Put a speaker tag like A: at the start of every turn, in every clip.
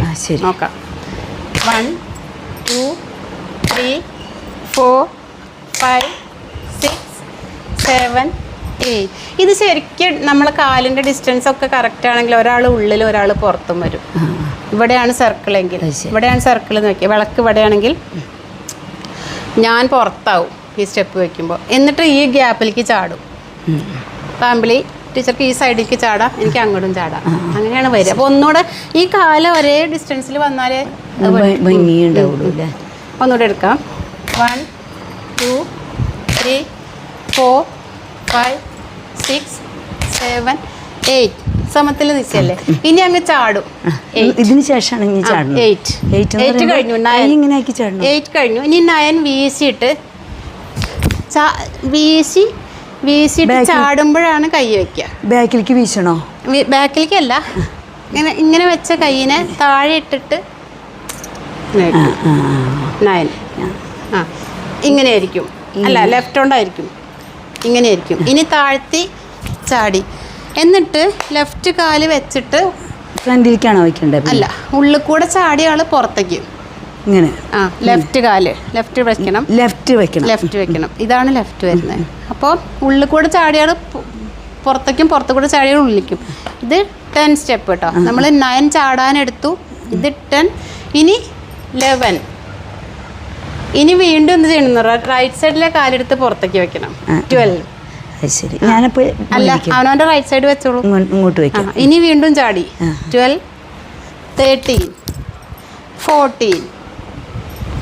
A: കാൽ ശരി.
B: നോക്കാം. One two three four five six seven eight ഇത് ശരിക്കും നമ്മൾ കാലിന്റെ ഡിസ്റ്റൻസ് ഒക്കെ കറക്റ്റ് ആണെങ്കിൽ ഒരാൾ ഉള്ളിൽ ഒരാൾ പുറത്തും വരും. ഇവിടെയാണ് സർക്കിളെങ്കിൽ
A: എങ്കിൽ.
B: ഇവിടെയാണ് സർക്കിൾ നോക്കിയത് വിളക്ക് ഇവിടെയാണെങ്കിൽ ഞാൻ പുറത്താവും ഈ സ്റ്റെപ്പ് വെക്കുമ്പോൾ. എന്നിട്ട് ഈ ഗ്യാപ്പിലേക്ക് ചാടും. ഫാമിലി ടീച്ചർക്ക് ഈ സൈഡിലേക്ക് ചാടാം എനിക്ക് അങ്ങോട്ടും ചാടാം. അങ്ങനെയാണ് വരിക. അപ്പോൾ ഒന്നുകൂടെ ഈ കാലം ഒരേ ഡിസ്റ്റൻസിൽ വന്നാലേ
A: ഭംഗിയുണ്ടാവുള്ളൂ
B: ഒന്നുകൂടെ എടുക്കാം. One two three four five six seven eight സമത്തിൽ നിൽക്കല്ലേ ഇനി അങ്ങ് ചാടും.
A: ഇതിന് ശേഷമാണ് ഇനി പറയുമ്പോൾ
B: കഴിഞ്ഞു,
A: കൈ ഇങ്ങനെ ആക്കി ചാടണം?
B: എയ്റ്റ് കഴിഞ്ഞു. ഇനി നയൻ വീശിയിട്ട് വീശി വീശിയിട്ട് ചാടുമ്പോഴാണ് കൈ വയ്ക്കുക
A: ബാക്കിലേക്ക് വീശണോ?
B: ബാക്കിലേക്ക് അല്ല ഇങ്ങനെ ഇങ്ങനെ വെച്ച കൈയിനെ താഴെ ഇട്ടിട്ട്. നയൻ ആ ഇങ്ങനെ ആയിരിക്കും അല്ല ലെഫ്റ്റ് കൊണ്ടായിരിക്കും. ഇങ്ങനെ ആയിരിക്കും ഇനി താഴ്ത്തി ചാടി. എന്നിട്ട് ലെഫ്റ്റ് കാൽ വെച്ചിട്ട്
A: ഫ്രണ്ടിലേക്കാണോ വയ്ക്കേണ്ടത്
B: അല്ല ഉള്ളിൽ കൂടെ ചാടിയ ആൾ പുറത്തേക്ക്.
A: ഇങ്ങനെ.
B: ആ ലെഫ്റ്റ് കാൽ. ലെഫ്റ്റ് വെക്കണം.
A: ലെഫ്റ്റ് വെക്കണം.
B: ലെഫ്റ്റ് വെക്കണം. ഇതാണ് ലെഫ്റ്റ് വരുന്നത്. അപ്പോൾ ഉള്ളിൽ കൂടെ ചാടിയാൽ പുറത്തേക്കും പുറത്തു കൂടെ ചാടിയ ഉള്ളിലേക്കും ഇത് ടെൻ സ്റ്റെപ്പ് കേട്ടോ നമ്മൾ നയൻ ചാടാനെടുത്തു. ഇത് ടെൻ ഇനി ലെവൻ ഇനി വീണ്ടും എന്ത് ചെയ്യണം റൈറ്റ് സൈഡിലെ കാലെടുത്ത് പുറത്തേക്ക് വെക്കണം. ട്വൽവ്
A: ശരി. ഞാനപ്പോൾ
B: അല്ല അവനവന്റെ റൈറ്റ് സൈഡ് വെച്ചോളൂ.
A: ഇങ്ങോട്ട് വെക്കാം.
B: ഇനി വീണ്ടും ചാടി. Twelve thirteen fourteen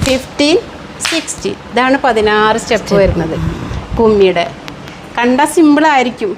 B: fifteen sixteen ഇതാണ് പതിനാറ് സ്റ്റെപ്പ് വരുന്നത്. കുമ്മിയുടെ കണ്ട സിമ്പിളായിരിക്കും